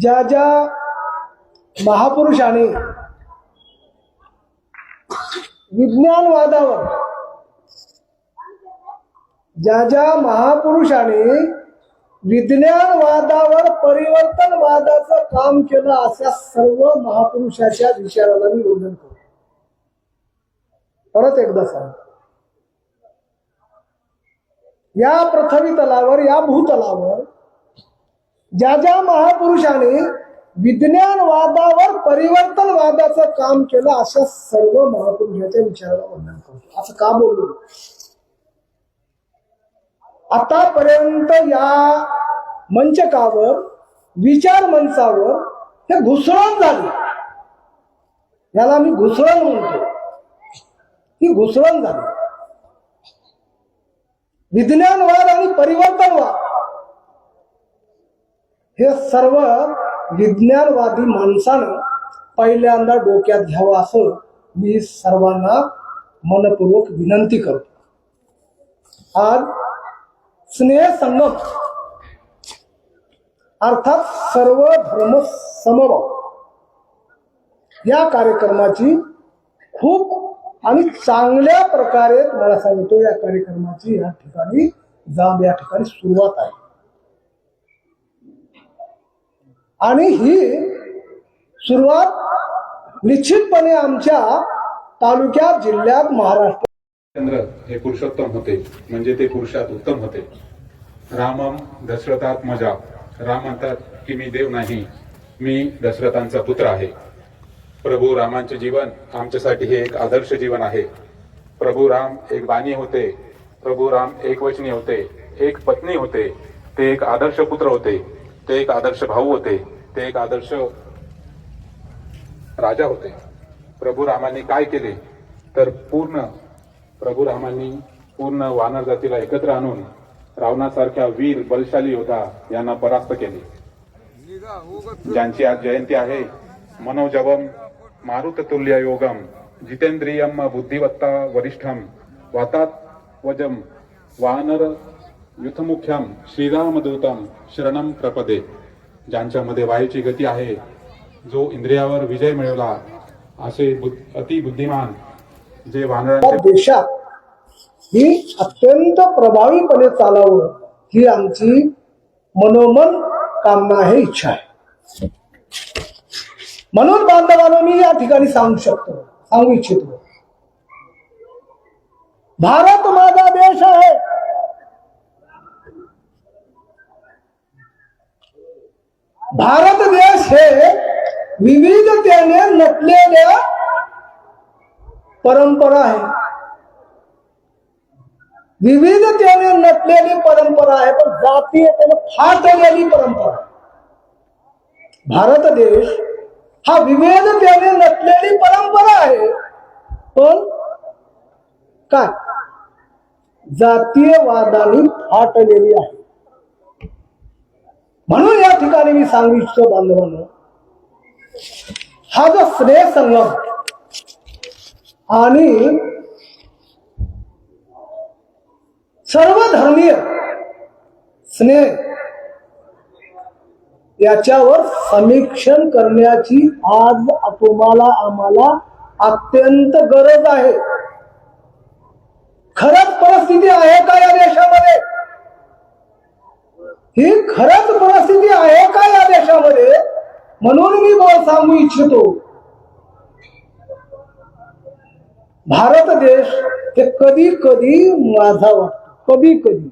ज्या ज्या महापुरुषाने विज्ञानवादावर ज्या ज्या महापुरुषाने विज्ञानवादावर परिवर्तनवादाचं काम केलं अशा सर्व महापुरुषाच्या विचाराला मी वंदन करतो. परत एकदा सांग या पृथ्वी तलावर या भूतलावर ज्या ज्या महापुरुषाने विज्ञानवादावर परिवर्तनवादाचं काम केलं अशा सर्व महापुरुषाच्या विचाराला वंदन करतो. असं का बोललो? आतापर्यंत या मंचकावर विचार मंचावर हे घुसळण झाली. याला मी घुसळण म्हणतो. ही घुसळण झाली. विज्ञानवाद आणि परिवर्तनवाद. हे सर्व विज्ञानवादी माणसानं पहिल्यांदा डोक्यात घ्यावं असं मी सर्वांना मनपूर्वक विनंती करतो. आज स्नेहसंगम अर्थात सर्व धर्म समभाव या कार्यक्रमाची खूप आणि चांगल्या प्रकारे मला सांगतो या कार्यक्रमाची या ठिकाणी जाब या ठिकाणी सुरुवात आहे. आणि ही सुरुवात निश्चितपणे आमच्या तालुक्यात जिल्ह्यात महाराष्ट्र चंद्र हे पुरुषोत्तम होते. म्हणजे ते पुरुषात उत्तम होते. रामम दशरथात मजा. राम म्हणतात की मी देव नाही मी दशरथांचा पुत्र आहे. प्रभू रामांचे जीवन आमच्यासाठी हे एक आदर्श जीवन आहे. प्रभू राम एक बाणी होते. प्रभू राम एक वचनी होते. एक पत्नी होते. ते एक आदर्श पुत्र होते. ते एक आदर्श भाऊ होते ते एक आदर्श राजा होते. प्रभू रामांनी काय केले? तर पूर्ण प्रभू रामांनी पूर्ण वानर जातीला एकत्र आणून रावणासारख्या वीर बलशाली योद्धा यांना परास्त केले. ज्यांची आज जयंती आहे मनोजवम मारुत तुल्य योगम जितेंद्रियम बुद्धिवत्ता वरिष्ठम वातात वजम वानर युथमुख्याम श्रीरामदूतम शरणम प्रपदे. ज्यांच्यामध्ये वायूची गती आहे जो इंद्रियावर विजय मिळवला असे अतिबुद्धिमान जे वानरांच्या देशात ही अत्यंत प्रभावीपणे चालावं ही आमची मनोमन कामना आहे इच्छा आहे. म्हणून बांधवांना मी या ठिकाणी सांगू शकतो सांगू इच्छितो. भारत माझा देश आहे. भारत देश हे विविधतेने नटलेल्या परंपरा आहे. विविधतेने नटलेली परंपरा आहे पण जातीयतेने फाटलेली परंपरा भारत देश हा विविधतेने नटलेली परंपरा आहे पण काय? जातीयवादाने फाटलेली आहे. म्हणून या ठिकाणी मी सांगू इच्छितो बांधवांनो हा जो स्नेह संगम आणि सर्व धर्मीय स्नेह याच्यावर समीक्षण करण्याची आज तुम्हाला आम्हाला अत्यंत गरज आहे. खरंच परिस्थिती आहे का या देशामध्ये? ही खरंच परिस्थिती आहे का या देशामध्ये म्हणून मी बोल सांगू इच्छितो. भारत देश हे कधी कधी माझा वाटतो. कधी कधी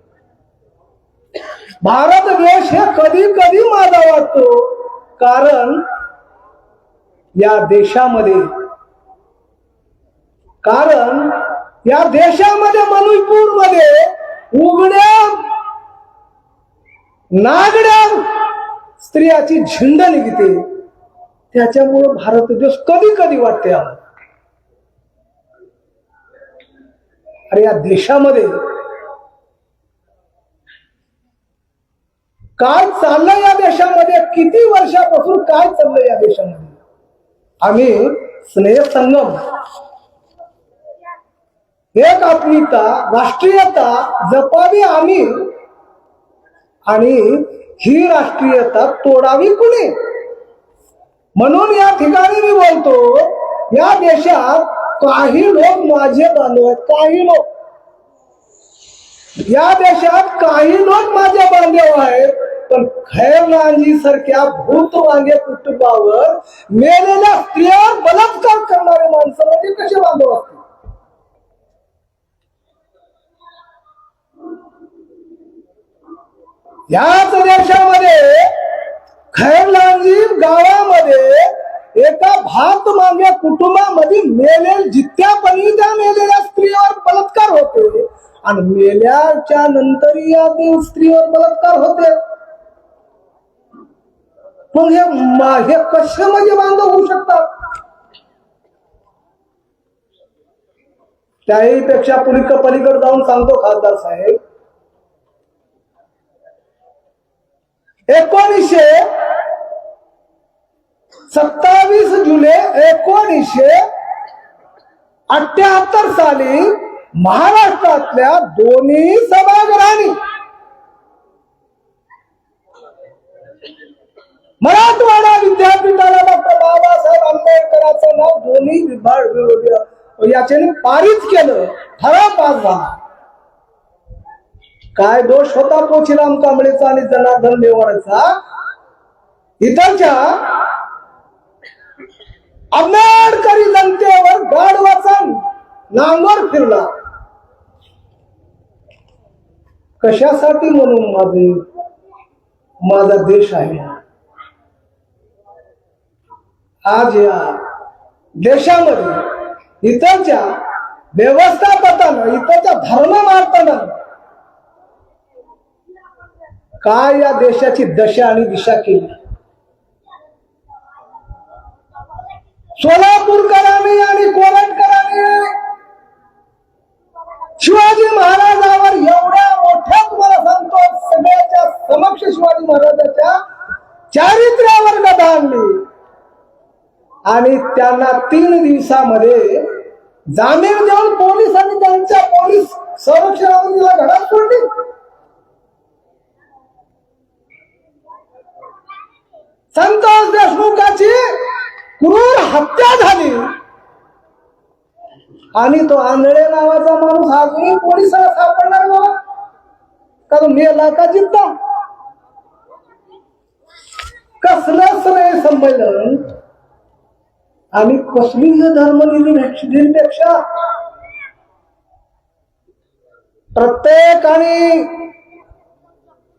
भारत देश हे कधी कधी माझा वाटतो. कारण या देशामध्ये कारण या देशामध्ये मणिपूरमध्ये उघड्या नागड्या स्त्रियाची झिंड निघते. त्याच्यामुळे भारत देश कधी कधी वाटते आम्हाला. अरे या देशामध्ये काय चाललंय या देशामध्ये? किती वर्षापासून काय चाललंय या देशामध्ये? आम्ही स्नेह संगम. एक आपलीता राष्ट्रीयता जपावी आम्ही. आणि ही राष्ट्रीयता तोडावी कुणी? म्हणून या ठिकाणी मी बोलतो या देशात काही लोक माझे बांधव आहेत काही लोक. या देशात काही लोक माझे बांधव आहेत पण खैरनांजी सारख्या भूत वांगे कुटुंबावर मेलेल्या स्त्रिया बलात्कार करणारे माणसं म्हणजे कसे बांधव असतील? याच देशामध्ये खैरलांजी गावामध्ये एका भात मागे कुटुंबामध्ये मेलेल जित्यापणी त्या मेलेल्या स्त्रीवर बलात्कार होते. आणि मेल्याच्या नंतर या देव स्त्रीवर बलात्कार होते. मग हे मा- हे कसे म्हणजे बांधव होऊ शकतात? त्याही पेक्षा पुलिक पलीकडे जाऊन सांगतो खासदार साहेब एकोणीसशे सत्तावीस जुलै एकोणीसशे अठ्याहत्तर साली महाराष्ट्रातल्या दोन्ही सभागृहांनी मराठवाडा विद्यापीठाला डॉक्टर बाबासाहेब आंबेडकरांचं नाव दोन्ही विभाग याच्याने पारित केलं. ठराव पास झाला. काय दोष होता पोचीराम कांबळेचा आणि जनार्दन मेवाडचा? इतरच्या आंबेडकरी जनतेवर गाढवाचा नांगर फिरला. कशासाठी म्हणून माझे माझा देश आहे? आज या देशामध्ये इतरच्या व्यवस्थापताना इतरच्या धर्म मारताना काय या देशाची दशा आणि दिशा केली? सोलापूरकरांनी आणि कोरटकरांनी शिवाजी महाराजावर एवढ्या मोठ्या तुम्हाला सांगतो सगळ्याच्या समक्ष शिवाजी महाराजाच्या चारित्र्यावर गदा आणली आणि त्यांना तीन दिवसामध्ये जामीन देऊन पोलिसांनी त्यांच्या पोलीस संरक्षणावर घरात सोडली. संतोष क्रूर हत्या झाली. आणि तो आंधळे नावाचा माणूस अजूनही पोलिसाला सापडणार बाबा. कारण मेला का जिद्दा कसलंच नाही संमेलन. आणि कसली धर्मनिधीपेक्षा प्रत्येकाने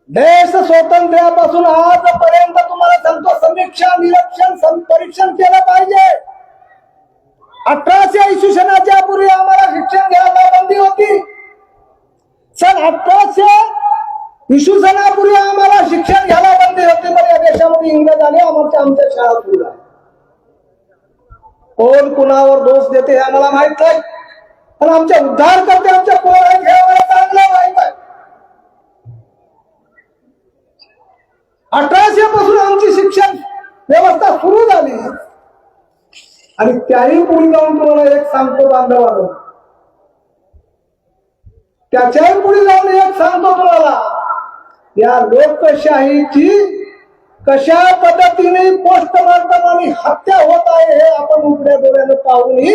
देश स्वातंत्र्यापासून आजपर्यंत तुम्हाला सांगतो समीक्षा निरीक्षण परीक्षण केलं पाहिजे. अठराशे इसवी पूर्वी आम्हाला शिक्षण घ्यायला बंदी होती. सन अठराशे इसवी सणापूर्वी आम्हाला शिक्षण घ्यायला बंदी होती पण या देशामध्ये इंग्रज आले आमच्या आमच्या शाळा सुरू कोण कुणावर दोष देते हे आम्हाला माहीत नाही. पण आमच्या उद्धार करते आमच्या कोण आहेत चांगलं आम्हाला चांगलं माहीत आहे अठराशे पासून आमची शिक्षण व्यवस्था सुरू झाली. आणि त्याही पुढे जाऊन तुम्हाला एक सांगतो बांधवानं त्याच्याही पुढे जाऊन एक सांगतो तुम्हाला. या लोकशाहीची कशा पद्धतीने पोस्टमार्टम आणि हत्या होत आहे हे आपण उघड्या डोळ्यानं पाहूनही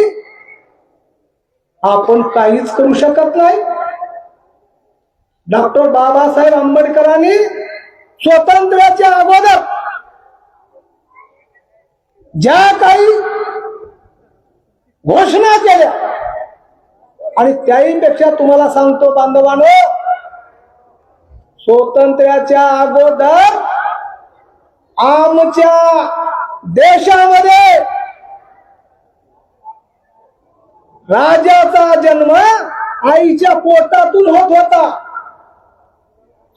आपण काहीच करू शकत नाही. डॉक्टर बाबासाहेब आंबेडकरांनी स्वातंत्र्याच्या अगोदर ज्या काही घोषणा केल्या आणि त्याही पेक्षा तुम्हाला सांगतो बांधवानो स्वातंत्र्याच्या अगोदर आमच्या देशामध्ये राजाचा जन्म आईच्या पोटातून होत होता.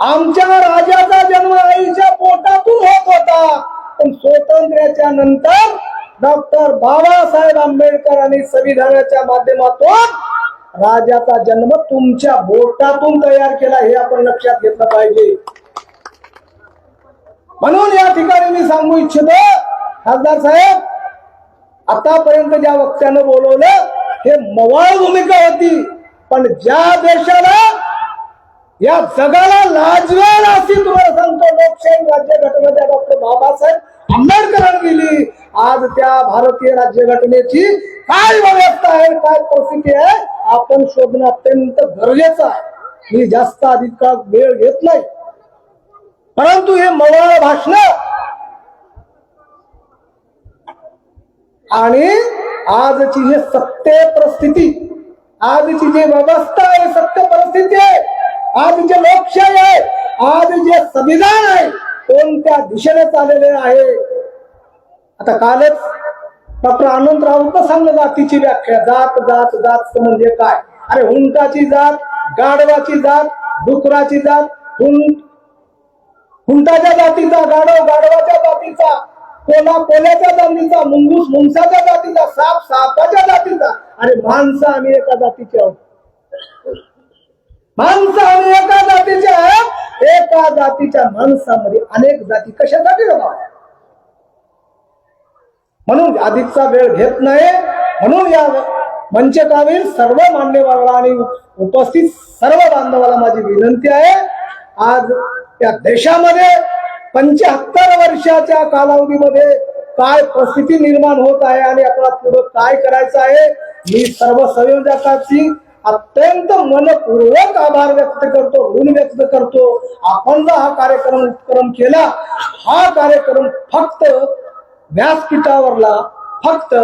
आमच्या राजाचा जन्म आईच्या पोटातून होत होता. पण स्वातंत्र्याच्या नंतर डॉक्टर बाबासाहेब आंबेडकरांनी संविधानाच्या माध्यमातून राजाचा जन्म तुमच्या बोटातून तयार केला हे आपण लक्षात घेतलं पाहिजे. म्हणून या ठिकाणी मी सांगू इच्छितो खासदार साहेब आतापर्यंत ज्या वक्त्यानं बोलवलं हे मवाळ भूमिका होती. पण ज्या देशाला या जगाला लाजवेल अशी तुम्हाला सांगतो. लोकशाही राज्यघटनेच्या डॉक्टर बाबासाहेब आंबेडकरांनी दिली. आज त्या भारतीय राज्य घटनेची काय व्यवस्था आहे काय परिस्थिती आहे आपण शोधणं अत्यंत गरजेचं आहे. मी जास्त अधिक काळ वेळ घेत नाही. परंतु हे मवाळ भाषण आणि आजची जी सत्य परिस्थिती आजची जी व्यवस्था आहे सत्य परिस्थिती आहे आज जे लोकशाही आहे आज जे संविधान आहे कोणत्या दिशेने चाललेले आहे? आता कालच डॉक्टर आनंद राऊत सांगलं जातीची व्याख्या जात जात जात म्हणजे काय? अरे हुंटाची जात गाढवाची जात डुकराची जात हुंट हुंटाच्या जातीचा गाढव गाढवाच्या जातीचा कोला कोल्याच्या जातीचा मुंगूस मुंगसाच्या जातीचा साप सापाच्या जातीचा. आणि माणसं आम्ही एका जातीचे आहोत. माणसाने एका जातीच्या एका जातीच्या माणसामध्ये अनेक जाती कशासाठी बाबा म्हणून अधिकचा वेळ घेत नाही. म्हणून या मंचकावीर सर्व मान्यवराला आणि उपस्थित सर्व बांधवाला माझी विनंती आहे आज या देशामध्ये पंच्याहत्तर वर्षाच्या कालावधीमध्ये काय परिस्थिती निर्माण होत आहे आणि आपल्याला पुढे काय करायचं आहे मी सर्व संयोजकाची अत्यंत मनपूर्वक आभार व्यक्त करतो ऋण व्यक्त करतो. आपण जर हा कार्यक्रम उपक्रम केला हा कार्यक्रम फक्त व्यासपीठावरला फक्त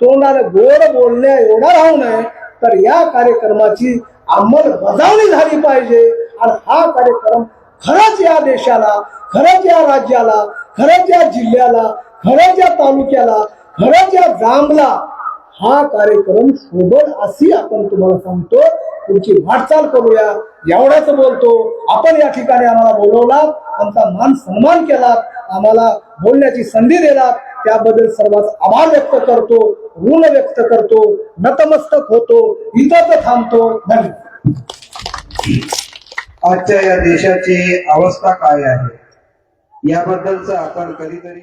तोंडाने गोड बोलण्या एवढा राहू नये तर या कार्यक्रमाची अंमलबजावणी झाली पाहिजे. आणि हा कार्यक्रम खरंच या देशाला खरंच या राज्याला खरंच या जिल्ह्याला खरंच या तालुक्याला खरंच या जांभला हा कार्यक्रम शोभल अशी आपण तुम्हाला सांगतो तुमची वाटचाल करूया. एवढाच बोलतो. आपण या ठिकाणी आम्हाला बोलवला आमचा मान सन्मान केला आम्हाला बोलण्याची संधी दिला त्याबद्दल सर्वात आभार व्यक्त करतो ऋण व्यक्त करतो नतमस्तक होतो. इथंच थांबतो. धन्यवाद. आजच्या या देशाची अवस्था काय आहे? याबद्दलच आपण कधीतरी